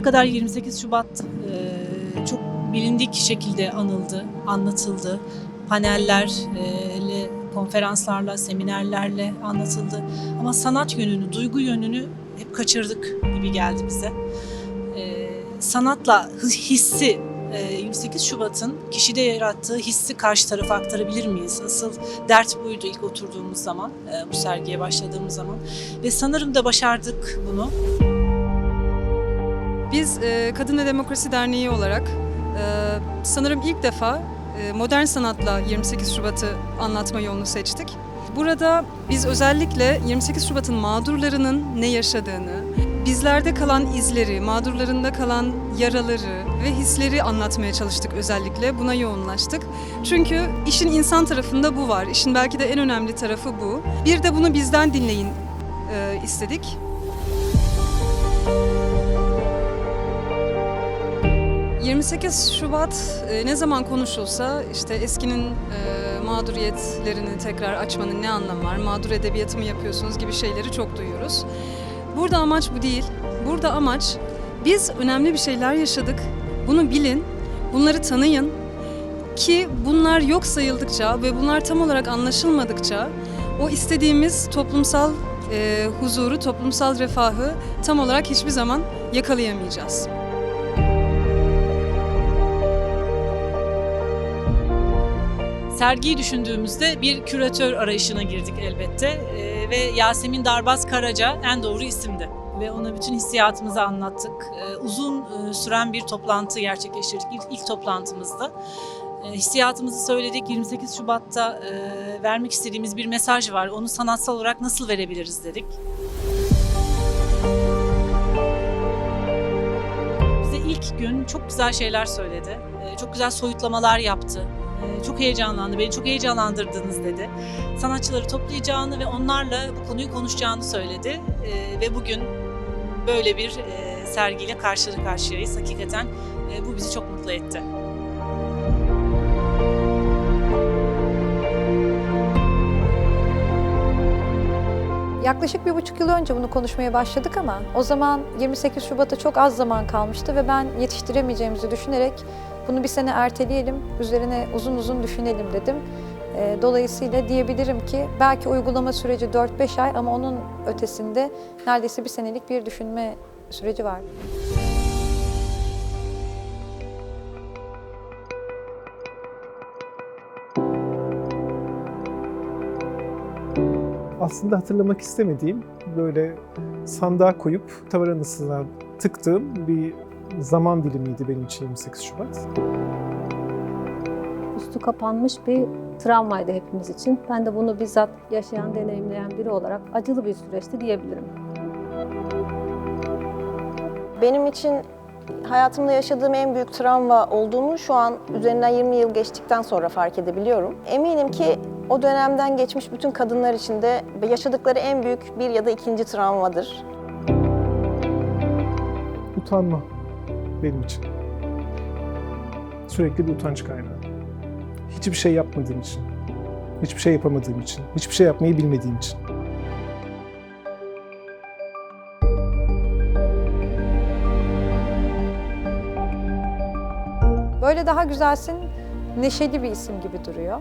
Bugüne kadar 28 Şubat e, çok bilindik şekilde anıldı, anlatıldı. Panellerle, konferanslarla, seminerlerle anlatıldı. Ama sanat yönünü, duygu yönünü hep kaçırdık gibi geldi bize. E, sanatla hissi, e, 28 Şubat'ın kişide yarattığı hissi karşı tarafa aktarabilir miyiz? Asıl dert buydu ilk oturduğumuz zaman, e, bu sergiye başladığımız zaman. Ve sanırım da başardık bunu. Biz e, Kadın ve Demokrasi Derneği olarak e, sanırım ilk defa e, modern sanatla 28 Şubat'ı anlatma yolunu seçtik. Burada biz özellikle 28 Şubat'ın mağdurlarının ne yaşadığını, bizlerde kalan izleri, mağdurlarında kalan yaraları ve hisleri anlatmaya çalıştık özellikle. Buna yoğunlaştık. Çünkü işin insan tarafında bu var. İşin belki de en önemli tarafı bu. Bir de bunu bizden dinleyin istedik. 28 Şubat e, ne zaman konuşulsa işte eskinin e, mağduriyetlerini tekrar açmanın ne anlamı var, mağdur edebiyatı mı yapıyorsunuz gibi şeyleri çok duyuyoruz. Burada amaç bu değil. Burada amaç biz önemli bir şeyler yaşadık. Bunu bilin, bunları tanıyın ki bunlar yok sayıldıkça ve bunlar tam olarak anlaşılmadıkça o istediğimiz toplumsal e, huzuru, toplumsal refahı tam olarak hiçbir zaman yakalayamayacağız. Sergiyi düşündüğümüzde bir küratör arayışına girdik elbette Ee, ve Yasemin Darbaz Karaca en doğru isimdi. Ve ona bütün hissiyatımızı anlattık. Ee, uzun e, süren bir toplantı gerçekleştirdik. İlk, ilk toplantımızda. Ee, hissiyatımızı söyledik. 28 Şubat'ta e, vermek istediğimiz bir mesaj var. Onu sanatsal olarak nasıl verebiliriz dedik. Bize ilk gün çok güzel şeyler söyledi. Ee, çok güzel soyutlamalar yaptı. Ee, çok heyecanlandı, beni çok heyecanlandırdınız dedi. Sanatçıları toplayacağını ve onlarla bu konuyu konuşacağını söyledi. Ee, ve bugün böyle bir e, sergiyle karşı karşıyayız. Hakikaten e, bu bizi çok mutlu etti. Yaklaşık bir buçuk yıl önce bunu konuşmaya başladık ama o zaman 28 Şubat'a çok az zaman kalmıştı ve ben yetiştiremeyeceğimizi düşünerek bunu bir sene erteleyelim, üzerine uzun uzun düşünelim dedim. Ee, Dolayısıyla diyebilirim ki belki uygulama süreci 4-5 ay ama onun ötesinde neredeyse bir senelik bir düşünme süreci var. aslında hatırlamak istemediğim böyle sandığa koyup tavan anısına tıktığım bir zaman dilimiydi benim için 28 Şubat. üstü kapanmış bir travmaydı hepimiz için. Ben de bunu bizzat yaşayan, deneyimleyen biri olarak acılı bir süreçti diyebilirim. Benim için hayatımda yaşadığım en büyük travma olduğunu şu an üzerinden 20 yıl geçtikten sonra fark edebiliyorum. Eminim ki o dönemden geçmiş bütün kadınlar için de yaşadıkları en büyük bir ya da ikinci travmadır. Utanma benim için. Sürekli bir utanç kaynağı. Hiçbir şey yapmadığım için. Hiçbir şey yapamadığım için. Hiçbir şey yapmayı bilmediğim için. Böyle daha güzelsin, neşeli bir isim gibi duruyor.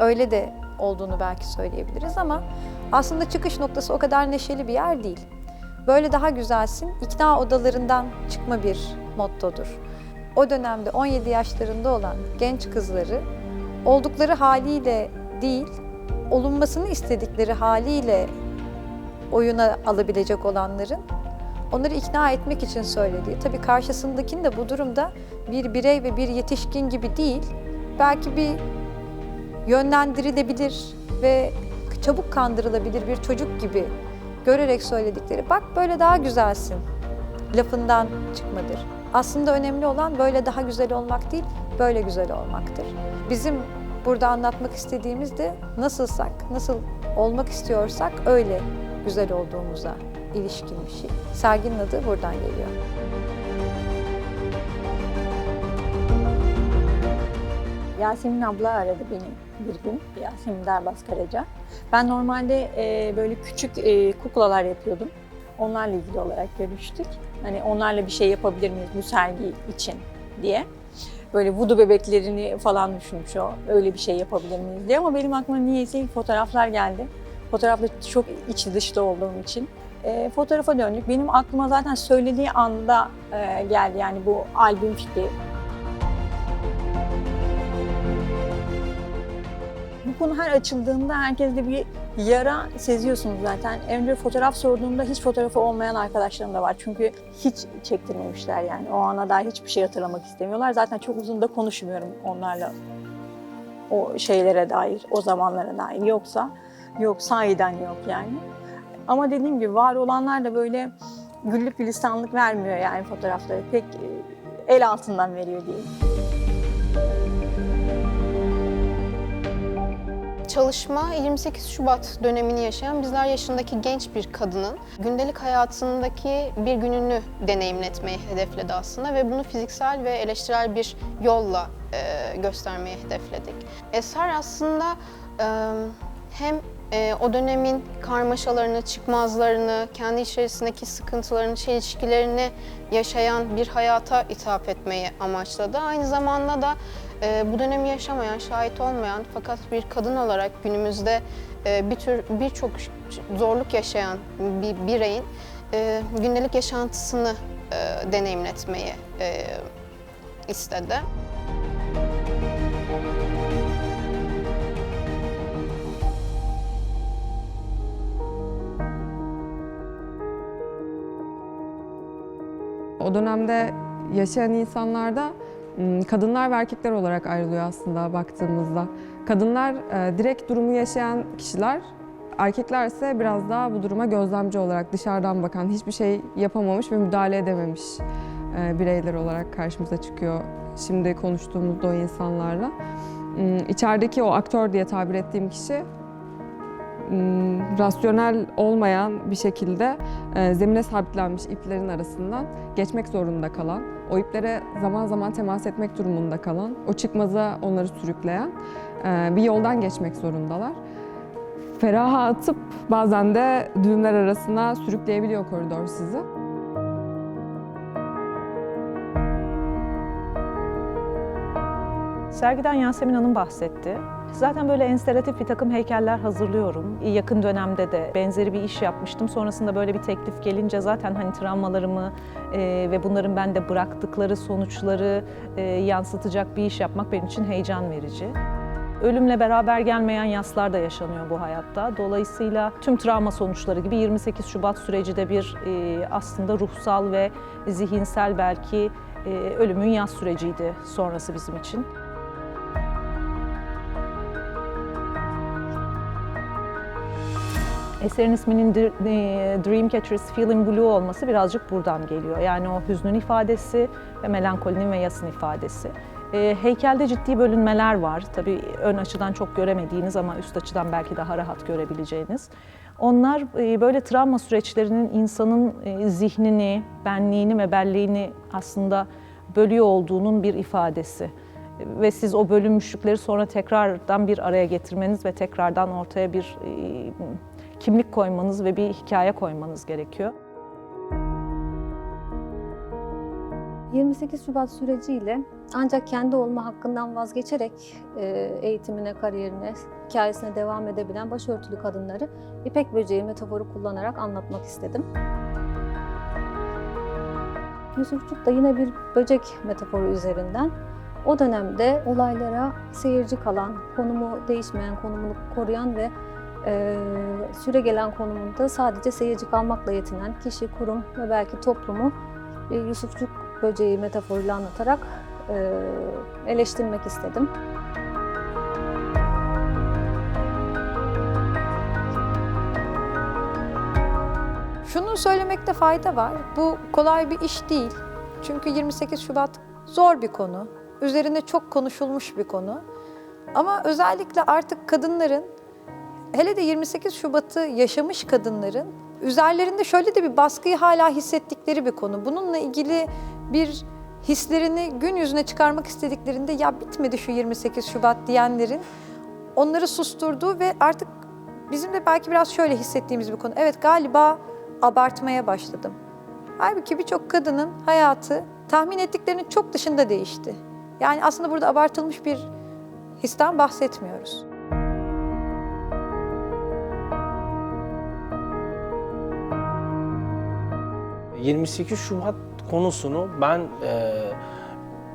Öyle de olduğunu belki söyleyebiliriz ama aslında çıkış noktası o kadar neşeli bir yer değil. Böyle daha güzelsin, ikna odalarından çıkma bir mottodur. O dönemde 17 yaşlarında olan genç kızları oldukları haliyle değil, olunmasını istedikleri haliyle oyuna alabilecek olanların onları ikna etmek için söylediği. Tabii karşısındakinin de bu durumda bir birey ve bir yetişkin gibi değil, belki bir yönlendirilebilir ve çabuk kandırılabilir bir çocuk gibi görerek söyledikleri, bak böyle daha güzelsin lafından çıkmadır. Aslında önemli olan böyle daha güzel olmak değil, böyle güzel olmaktır. Bizim burada anlatmak istediğimiz de nasılsak, nasıl olmak istiyorsak öyle güzel olduğumuza ilişkin bir şey. Serginin adı buradan geliyor. Yasemin abla aradı beni bir gün. Yasemin Darbas Karaca. Ben normalde e, böyle küçük e, kuklalar yapıyordum. onlarla ilgili olarak görüştük. Hani onlarla bir şey yapabilir miyiz bu sergi için diye. Böyle vudu bebeklerini falan düşünmüş o. Öyle bir şey yapabilir miyiz diye ama benim aklıma niyeyse ilk fotoğraflar geldi. Fotoğrafla çok içi dışta olduğum için. E, fotoğrafa döndük. Benim aklıma zaten söylediği anda e, geldi yani bu albüm fikri. Konu her açıldığında herkeste bir yara seziyorsunuz zaten. Önce fotoğraf sorduğumda hiç fotoğrafı olmayan arkadaşlarım da var. Çünkü hiç çektirmemişler yani. O ana dair hiçbir şey hatırlamak istemiyorlar. Zaten çok uzun da konuşmuyorum onlarla. O şeylere dair, o zamanlara dair. Yoksa yok sahiden yok yani. Ama dediğim gibi var olanlar da böyle güllük gülistanlık vermiyor yani fotoğrafları. Pek e, el altından veriyor diyeyim. Çalışma 28 Şubat dönemini yaşayan bizler yaşındaki genç bir kadının gündelik hayatındaki bir gününü deneyimletmeyi hedefledi aslında ve bunu fiziksel ve eleştirel bir yolla e, göstermeyi hedefledik. Eser aslında e, hem e, o dönemin karmaşalarını, çıkmazlarını, kendi içerisindeki sıkıntılarını, çelişkilerini yaşayan bir hayata ithaf etmeyi amaçladı. Aynı zamanda da e, bu dönemi yaşamayan, şahit olmayan fakat bir kadın olarak günümüzde e, bir tür birçok zorluk yaşayan bir bireyin e, gündelik yaşantısını e, deneyimletmeyi e, istedi. O dönemde yaşayan insanlarda kadınlar ve erkekler olarak ayrılıyor aslında baktığımızda. Kadınlar e, direkt durumu yaşayan kişiler, erkekler ise biraz daha bu duruma gözlemci olarak dışarıdan bakan, hiçbir şey yapamamış ve müdahale edememiş e, bireyler olarak karşımıza çıkıyor şimdi konuştuğumuzda o insanlarla. M, İçerideki o aktör diye tabir ettiğim kişi rasyonel olmayan bir şekilde e, zemine sabitlenmiş iplerin arasından geçmek zorunda kalan, o iplere zaman zaman temas etmek durumunda kalan, o çıkmaza onları sürükleyen e, bir yoldan geçmek zorundalar. Feraha atıp bazen de düğümler arasına sürükleyebiliyor koridor sizi. Sergiden Yasemin Hanım bahsetti. Zaten böyle enstalatif bir takım heykeller hazırlıyorum. Yakın dönemde de benzeri bir iş yapmıştım. Sonrasında böyle bir teklif gelince zaten hani travmalarımı e, ve bunların bende bıraktıkları sonuçları e, yansıtacak bir iş yapmak benim için heyecan verici. Ölümle beraber gelmeyen yaslar da yaşanıyor bu hayatta. Dolayısıyla tüm travma sonuçları gibi 28 Şubat süreci de bir e, aslında ruhsal ve zihinsel belki e, ölümün yas süreciydi sonrası bizim için. Eserin isminin e, Dreamcatcher's Feeling Blue olması birazcık buradan geliyor. Yani o hüznün ifadesi ve melankolinin ve yasın ifadesi. E, heykelde ciddi bölünmeler var. Tabii ön açıdan çok göremediğiniz ama üst açıdan belki daha rahat görebileceğiniz. Onlar e, böyle travma süreçlerinin insanın e, zihnini, benliğini ve belleğini aslında bölüyor olduğunun bir ifadesi ve siz o bölünmüşlükleri sonra tekrardan bir araya getirmeniz ve tekrardan ortaya bir e, kimlik koymanız ve bir hikaye koymanız gerekiyor. 28 Şubat süreciyle ancak kendi olma hakkından vazgeçerek e, eğitimine, kariyerine, hikayesine devam edebilen başörtülü kadınları ipek böceği metaforu kullanarak anlatmak istedim. Yusufçuk da yine bir böcek metaforu üzerinden o dönemde olaylara seyirci kalan, konumu değişmeyen, konumunu koruyan ve süre gelen konumunda sadece seyirci kalmakla yetinen kişi, kurum ve belki toplumu Yusufçuk böceği metaforuyla anlatarak e, eleştirmek istedim. Şunu söylemekte fayda var. Bu kolay bir iş değil. Çünkü 28 Şubat zor bir konu. Üzerine çok konuşulmuş bir konu. Ama özellikle artık kadınların, hele de 28 Şubat'ı yaşamış kadınların üzerlerinde şöyle de bir baskıyı hala hissettikleri bir konu. Bununla ilgili bir hislerini gün yüzüne çıkarmak istediklerinde ya bitmedi şu 28 Şubat diyenlerin onları susturduğu ve artık bizim de belki biraz şöyle hissettiğimiz bir konu. Evet galiba abartmaya başladım. Halbuki birçok kadının hayatı tahmin ettiklerinin çok dışında değişti. Yani aslında burada abartılmış bir histen bahsetmiyoruz. 28 Şubat konusunu ben e,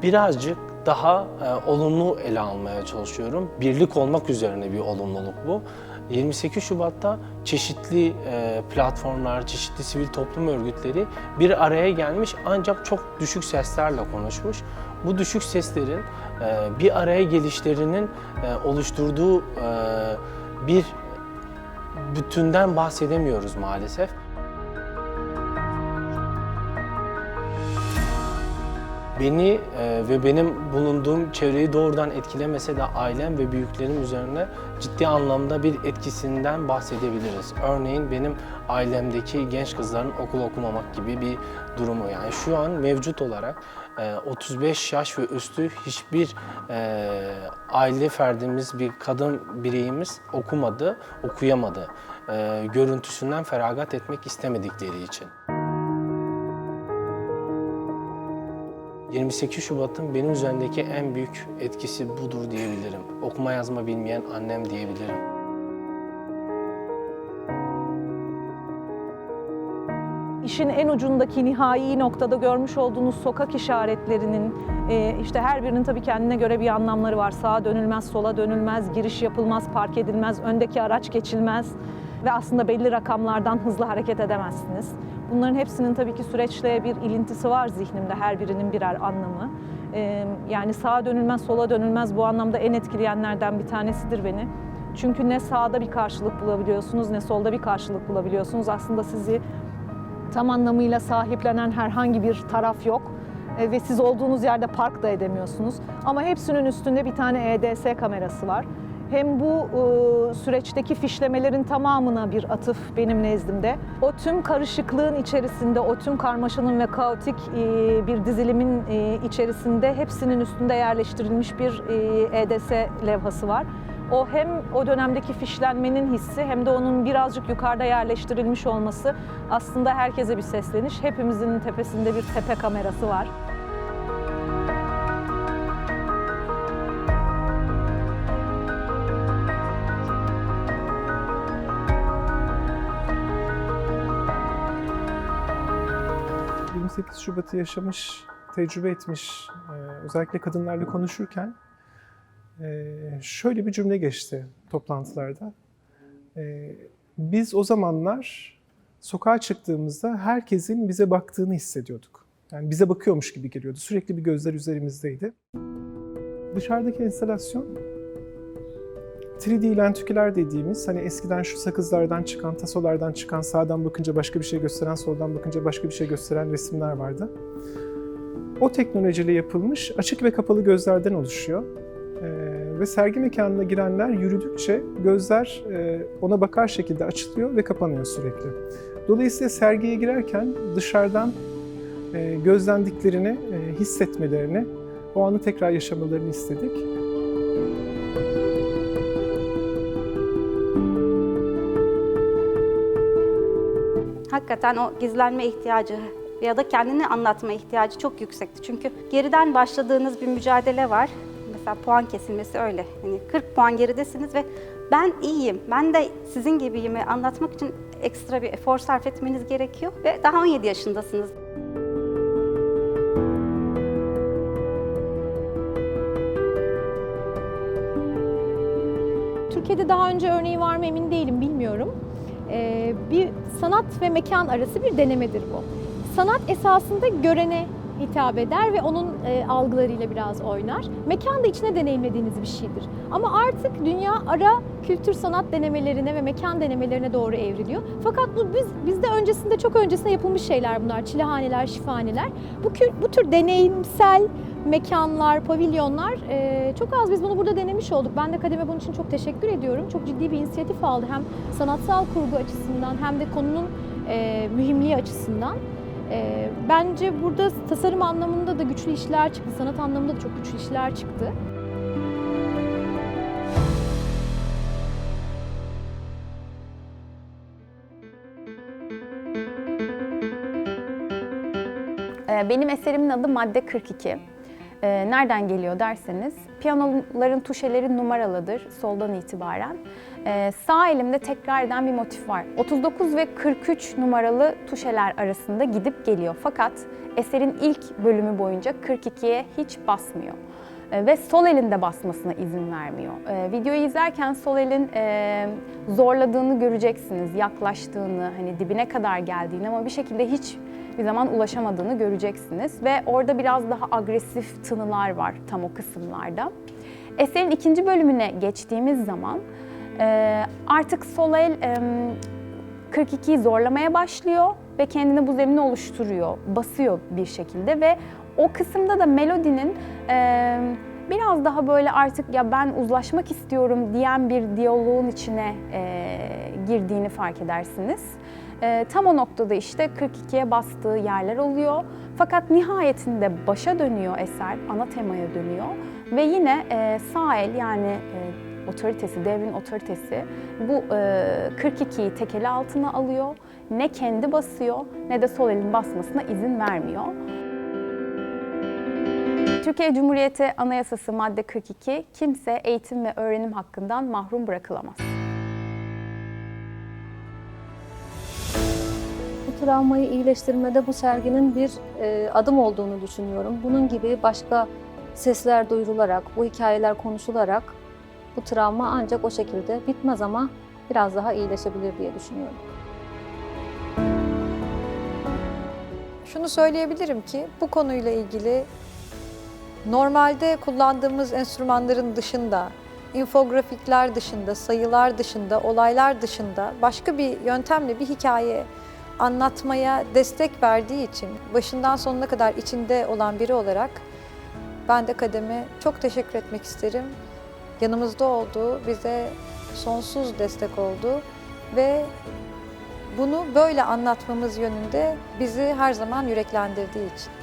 birazcık daha e, olumlu ele almaya çalışıyorum. Birlik olmak üzerine bir olumluluk bu. 28 Şubat'ta çeşitli e, platformlar, çeşitli sivil toplum örgütleri bir araya gelmiş ancak çok düşük seslerle konuşmuş. Bu düşük seslerin e, bir araya gelişlerinin e, oluşturduğu e, bir bütünden bahsedemiyoruz maalesef. Beni e, ve benim bulunduğum çevreyi doğrudan etkilemese de ailem ve büyüklerim üzerine ciddi anlamda bir etkisinden bahsedebiliriz. Örneğin benim ailemdeki genç kızların okul okumamak gibi bir durumu. Yani şu an mevcut olarak e, 35 yaş ve üstü hiçbir e, aile ferdimiz, bir kadın bireyimiz okumadı, okuyamadı. E, görüntüsünden feragat etmek istemedikleri için. 28 Şubat'ın benim üzerindeki en büyük etkisi budur diyebilirim. Okuma yazma bilmeyen annem diyebilirim. İşin en ucundaki nihai noktada görmüş olduğunuz sokak işaretlerinin e, işte her birinin tabii kendine göre bir anlamları var. Sağa dönülmez, sola dönülmez, giriş yapılmaz, park edilmez, öndeki araç geçilmez ve aslında belli rakamlardan hızlı hareket edemezsiniz. Bunların hepsinin tabii ki süreçle bir ilintisi var zihnimde her birinin birer anlamı. Yani sağa dönülmez, sola dönülmez bu anlamda en etkileyenlerden bir tanesidir beni. Çünkü ne sağda bir karşılık bulabiliyorsunuz ne solda bir karşılık bulabiliyorsunuz. Aslında sizi tam anlamıyla sahiplenen herhangi bir taraf yok ve siz olduğunuz yerde park da edemiyorsunuz. Ama hepsinin üstünde bir tane EDS kamerası var. Hem bu e, süreçteki fişlemelerin tamamına bir atıf benim nezdimde. O tüm karışıklığın içerisinde, o tüm karmaşanın ve kaotik e, bir dizilimin e, içerisinde hepsinin üstünde yerleştirilmiş bir e, EDS levhası var. O hem o dönemdeki fişlenmenin hissi hem de onun birazcık yukarıda yerleştirilmiş olması aslında herkese bir sesleniş. Hepimizin tepesinde bir tepe kamerası var. Şubat'ı yaşamış, tecrübe etmiş, e, özellikle kadınlarla konuşurken e, şöyle bir cümle geçti toplantılarda. E, Biz o zamanlar sokağa çıktığımızda herkesin bize baktığını hissediyorduk. Yani bize bakıyormuş gibi geliyordu. Sürekli bir gözler üzerimizdeydi. Dışarıdaki enstalasyon 3D lentüküler dediğimiz hani eskiden şu sakızlardan çıkan, tasolardan çıkan, sağdan bakınca başka bir şey gösteren, soldan bakınca başka bir şey gösteren resimler vardı. O teknolojiyle yapılmış açık ve kapalı gözlerden oluşuyor. Ee, ve sergi mekanına girenler yürüdükçe gözler e, ona bakar şekilde açılıyor ve kapanıyor sürekli. Dolayısıyla sergiye girerken dışarıdan e, gözlendiklerini e, hissetmelerini, o anı tekrar yaşamalarını istedik. Hakikaten o gizlenme ihtiyacı ya da kendini anlatma ihtiyacı çok yüksekti. Çünkü geriden başladığınız bir mücadele var. Mesela puan kesilmesi öyle. Hani 40 puan geridesiniz ve ben iyiyim, ben de sizin gibiyim anlatmak için ekstra bir efor sarf etmeniz gerekiyor ve daha 17 yaşındasınız. Türkiye'de daha önce örneği var mı emin değilim, bilmiyorum. Ee, bir sanat ve mekan arası bir denemedir bu. Sanat esasında görene hitap eder ve onun e, algılarıyla biraz oynar. Mekan da içine deneyimlediğiniz bir şeydir. Ama artık dünya ara kültür sanat denemelerine ve mekan denemelerine doğru evriliyor. Fakat bu biz bizde öncesinde çok öncesinde yapılmış şeyler bunlar. Çilehaneler, şifahaneler. Bu, bu tür deneyimsel mekanlar, pavilyonlar e, çok az biz bunu burada denemiş olduk. Ben de Kademe bunun için çok teşekkür ediyorum. Çok ciddi bir inisiyatif aldı hem sanatsal kurgu açısından hem de konunun e, mühimliği açısından. E, bence burada tasarım anlamında da güçlü işler çıktı, sanat anlamında da çok güçlü işler çıktı. Ee, Benim eserimin adı Madde 42. Ee, Nereden geliyor derseniz, piyanoların tuşeleri numaralıdır soldan itibaren. Ee, Sağ elimde tekrar eden bir motif var. 39 ve 43 numaralı tuşeler arasında gidip geliyor. Fakat eserin ilk bölümü boyunca 42'ye hiç basmıyor. Ee, Ve sol elinde basmasına izin vermiyor. Ee, Videoyu izlerken sol elin e, zorladığını göreceksiniz, yaklaştığını, hani dibine kadar geldiğini ama bir şekilde hiç bir zaman ulaşamadığını göreceksiniz. Ve orada biraz daha agresif tınılar var tam o kısımlarda. Eserin ikinci bölümüne geçtiğimiz zaman e, artık sol el e, 42'yi zorlamaya başlıyor ve kendine bu zemini oluşturuyor, basıyor bir şekilde ve o kısımda da melodinin biraz daha böyle artık ya ben uzlaşmak istiyorum diyen bir diyaloğun içine e, girdiğini fark edersiniz. E, tam o noktada işte 42'ye bastığı yerler oluyor. Fakat nihayetinde başa dönüyor eser, ana temaya dönüyor ve yine e, sağ el yani e, otoritesi, devrin otoritesi bu e, 42'yi tekeli altına alıyor. Ne kendi basıyor ne de sol elin basmasına izin vermiyor. Türkiye Cumhuriyeti Anayasası madde 42 kimse eğitim ve öğrenim hakkından mahrum bırakılamaz. Bu travmayı iyileştirmede bu serginin bir e, adım olduğunu düşünüyorum. Bunun gibi başka sesler duyurularak, bu hikayeler konuşularak bu travma ancak o şekilde bitmez ama biraz daha iyileşebilir diye düşünüyorum. Şunu söyleyebilirim ki bu konuyla ilgili normalde kullandığımız enstrümanların dışında, infografikler dışında, sayılar dışında, olaylar dışında başka bir yöntemle bir hikaye anlatmaya destek verdiği için başından sonuna kadar içinde olan biri olarak ben de Kadem'e çok teşekkür etmek isterim. Yanımızda oldu, bize sonsuz destek oldu ve bunu böyle anlatmamız yönünde bizi her zaman yüreklendirdiği için.